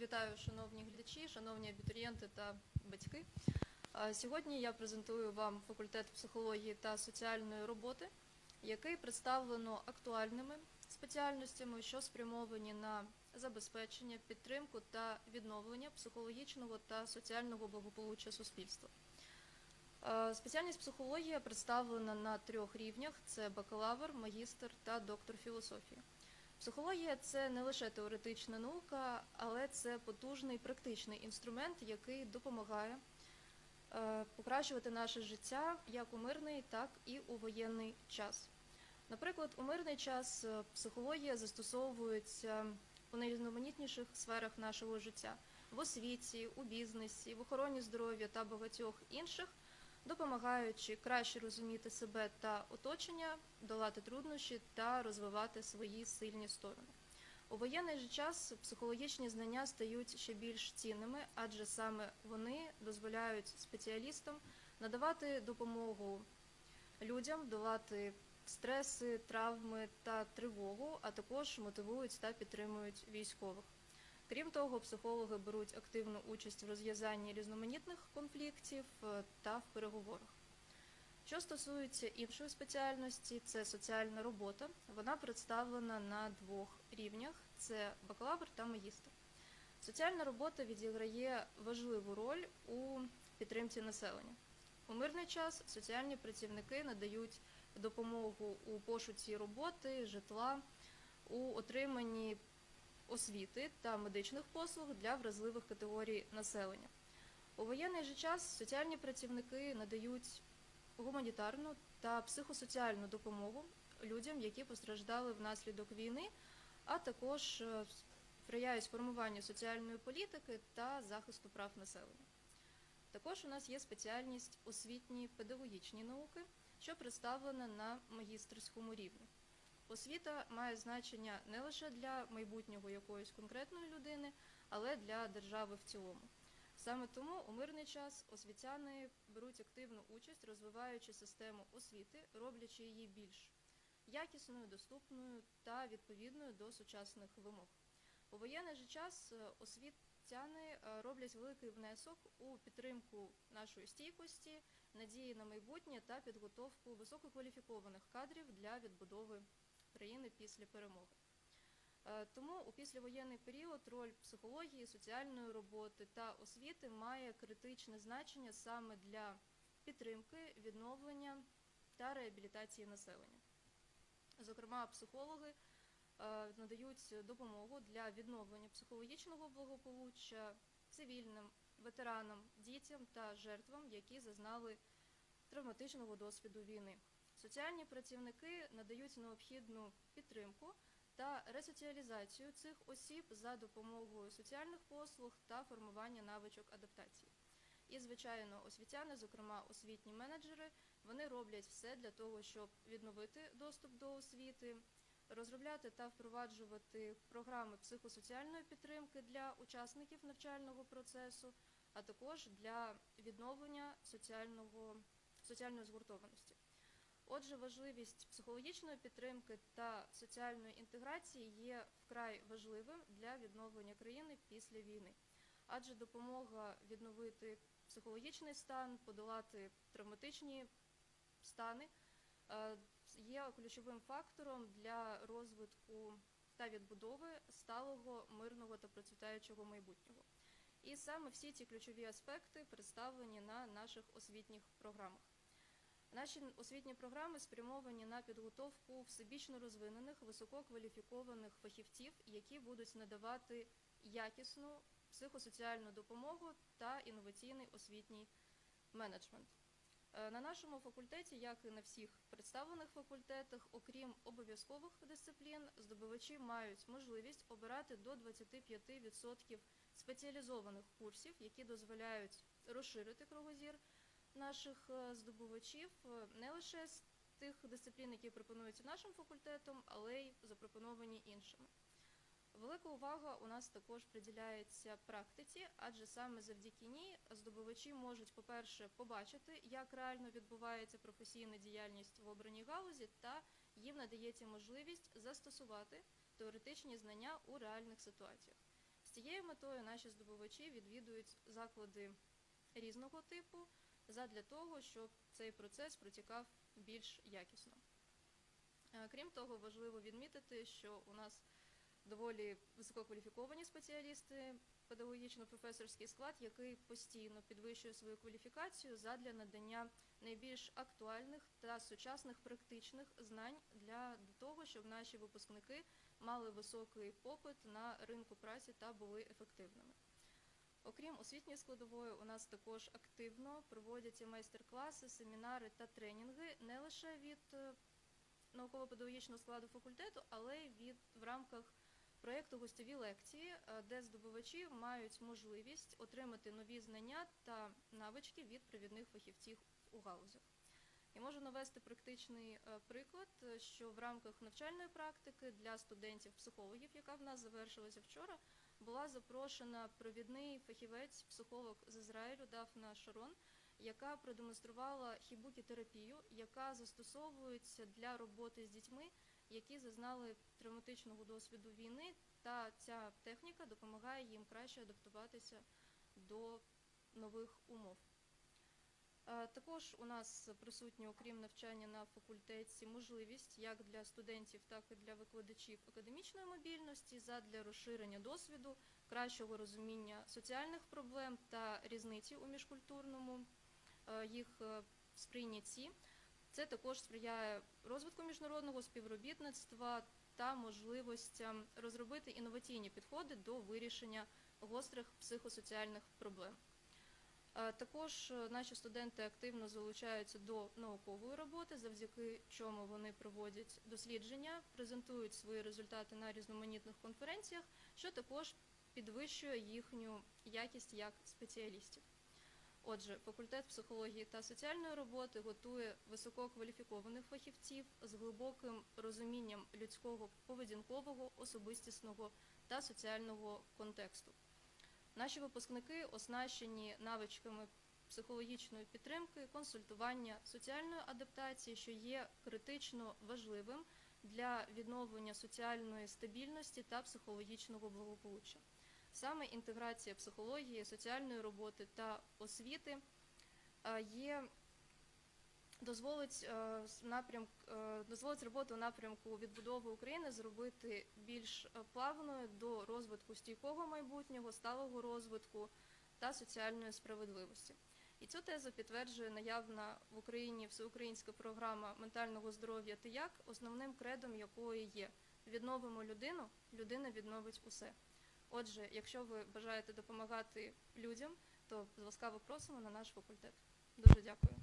Вітаю, шановні глядачі, шановні абітурієнти та батьки. Сьогодні я презентую вам факультет психології та соціальної роботи, який представлено актуальними спеціальностями, що спрямовані на забезпечення, підтримку та відновлення психологічного та соціального благополуччя суспільства. Спеціальність психологія представлена на трьох рівнях: це бакалавр, магістр та доктор філософії. Психологія це не лише теоретична наука, але це потужний практичний інструмент, який допомагає е, покращувати наше життя як у мирний, так і у воєнний час. Наприклад, у мирний час е, психологія застосовується у найрізноманітніших сферах нашого життя в освіті, у бізнесі, в охороні здоров'я та багатьох інших, допомагаючи краще розуміти себе та оточення, долати труднощі та розвивати свої сильні сторони. У воєнний же час психологічні знання стають ще більш цінними, адже саме вони дозволяють спеціалістам надавати допомогу людям, долати стреси, травми та тривогу, а також мотивують та підтримують військових. Крім того, психологи беруть активну участь в розв'язанні різноманітних конфліктів е, та в переговорах. Що стосується іншої спеціальності, це соціальна робота. Вона представлена на двох рівнях: це бакалавр та магістр. Соціальна робота відіграє важливу роль у підтримці населення. У мирний час соціальні працівники надають допомогу у пошуці роботи, житла, у отриманні освіти та медичних послуг для вразливих категорій населення. У воєнний же час соціальні працівники надають гуманітарну та психосоціальну допомогу людям, які постраждали внаслідок війни, а також е, сприяють формуванню соціальної політики та захисту прав населення. Також у нас є спеціальність освітні педагогічні науки, що представлена на магістерському рівні. Освіта має значення не лише для майбутнього якоїсь конкретної людини, але для держави в цілому. Саме тому у мирний час освітяни беруть активну участь, розвиваючи систему освіти, роблячи її більш якісною, доступною та відповідною до сучасних вимог. У воєнний же час е, освітяни е, роблять великий внесок у підтримку нашої стійкості, надії на майбутнє та підготовку висококваліфікованих кадрів для відбудови країни після перемоги. Е, Тому у післявоєнний період роль психології, соціальної роботи та освіти має критичне значення саме для підтримки, відновлення та реабілітації населення. Зокрема, психологи е, надають допомогу для відновлення психологічного благополуччя цивільним, ветеранам, дітям та жертвам, які зазнали травматичного досвіду війни. Соціальні працівники надають необхідну підтримку та ресоціалізацію цих осіб за допомогою соціальних послуг та формування навичок адаптації. І, звичайно, освітяни, зокрема освітні менеджери, вони роблять все для того, щоб відновити доступ до освіти, розробляти та впроваджувати програми психосоціальної підтримки для учасників навчального процесу, а також для відновлення соціальної згуртованості. Отже, важливість психологічної підтримки та соціальної інтеграції є вкрай важливим для відновлення країни після війни, адже допомога відновити психологічний стан, подолати травматичні стани е, є ключовим фактором для розвитку та відбудови сталого, мирного та процвітаючого майбутнього. І саме всі ці ключові аспекти представлені на наших освітніх програмах. Наші освітні програми спрямовані на підготовку всебічно розвинених висококваліфікованих фахівців, які будуть надавати якісну психосоціальну допомогу та інноваційний освітній менеджмент. Е, На нашому факультеті, як і на всіх представлених факультетах, окрім обов'язкових дисциплін, здобувачі мають можливість обирати до 25% спеціалізованих курсів, які дозволяють розширити кругозір наших е, здобувачів е, не лише з тих дисциплін, які пропонуються нашим факультетом, але й запропоновані іншими. Велика увага у нас також приділяється практиці, адже саме завдяки ній здобувачі можуть, по-перше, побачити, як реально відбувається професійна діяльність в обраній галузі, та їм надається можливість застосувати теоретичні знання у реальних ситуаціях. З цією метою наші здобувачі відвідують заклади різного типу задля того, щоб цей процес протікав більш якісно. Е, Крім того, важливо відмітити, що у нас доволі висококваліфіковані спеціалісти, педагогічно-професорський склад, який постійно підвищує свою кваліфікацію задля надання найбільш актуальних та сучасних практичних знань для того, щоб наші випускники мали високий попит на ринку праці та були ефективними. Окрім освітньої складової, у нас також активно проводяться майстер-класи, семінари та тренінги не лише від е, науково-педагогічного складу факультету, але й від в рамках проєкту гостьові лекції, е, де здобувачі мають можливість отримати нові знання та навички від провідних фахівців у галузях. І можу навести практичний е, приклад, що в рамках навчальної практики для студентів-психологів, яка в нас завершилася вчора, була запрошена провідний фахівець, психолог з Ізраїлю Дафна Шарон, яка продемонструвала хібукі-терапію, яка застосовується для роботи з дітьми, які зазнали травматичного досвіду війни, та ця техніка допомагає їм краще адаптуватися до нових умов. Е, Також у нас присутні, окрім навчання на факультеті, можливість як для студентів, так і для викладачів академічної мобільності задля розширення досвіду, кращого розуміння соціальних проблем та різниці у міжкультурному е, їх е, сприйнятті. Це також сприяє розвитку міжнародного співробітництва та можливостям розробити інноваційні підходи до вирішення гострих психосоціальних проблем. Е, Також е, наші студенти активно залучаються до наукової роботи, завдяки чому вони проводять дослідження, презентують свої результати на різноманітних конференціях, що також підвищує їхню якість як спеціалістів. Отже, факультет психології та соціальної роботи готує висококваліфікованих фахівців з глибоким розумінням людського поведінкового, особистісного та соціального контексту. Наші випускники оснащені навичками психологічної підтримки, консультування, соціальної адаптації, що є критично важливим для відновлення соціальної стабільності та психологічного благополуччя. Саме інтеграція психології, соціальної роботи та освіти е, є дозволить е, з напрямк, е, дозволить роботу у напрямку відбудови України зробити більш е, плавною до розвитку стійкого майбутнього, сталого розвитку та соціальної справедливості. І цю тезу підтверджує наявна в Україні всеукраїнська програма ментального здоров'я «Ти як», основним кредом якої є відновимо людину, людина відновить усе. Отже, якщо ви бажаєте допомагати людям, то ласкаво просимо на наш факультет. Дуже дякую.